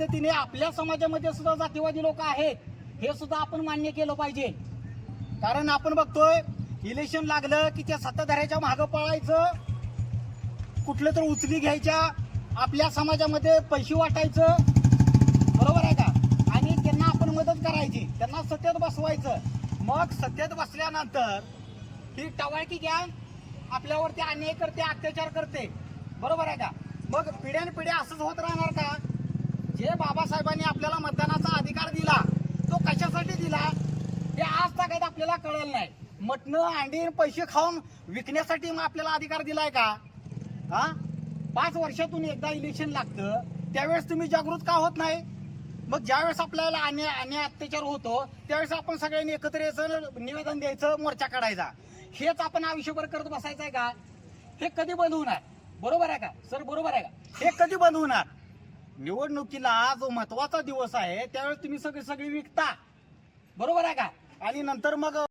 पद्धतीने आपल्या समाजामध्ये सुद्धा जातीवादी लोक आहेत हे सुद्धा आपण मान्य केलं पाहिजे. कारण आपण बघतोय इलेक्शन लागलं की त्या सत्ताधाऱ्याच्या मागं पळायचं. कुठलं तर उचली घ्यायच्या आपल्या समाजामध्ये पैसे वाटायचं. बरोबर आहे का? आणि त्यांना आपण मदत करायची त्यांना सत्तेत बसवायचं. मग सत्तेत बसल्यानंतर ही टवाळकी गॅंग आपल्यावरती अन्याय करते अत्याचार करते. बरोबर आहे का? मग पिढ्यान पिढ्या असंच होत राहणार बाबासाहेबांनी आपल्याला मतदानाचा अधिकार दिला तो कशासाठी दिला हे आज ताकद आपल्याला कळलं नाही. मटणं अंडी पैसे खाऊन विकण्यासाठी मग आपल्याला अधिकार दिलाय का? हा? पाच वर्षातून एकदा इलेक्शन लागतं त्यावेळेस तुम्ही जागृत का होत नाही? मग ज्यावेळेस आपल्याला अन्य अन्याय अत्याचार होतो त्यावेळेस आपण सगळ्यांनी एकत्र यायचं निवेदन द्यायचं मोर्चा काढायचा. हेच आपण आयुष्यभर करत बसायचं आहे का? हे कधी बंद होणार? बरोबर आहे का? सर बरोबर आहे का? हे कधी बंद होणार? निवडणुकीला जो महत्त्वाचा दिवस आहे त्यावेळेस तुम्ही सगळे सगळी विकता. बरोबर आहे का? आणि नंतर मग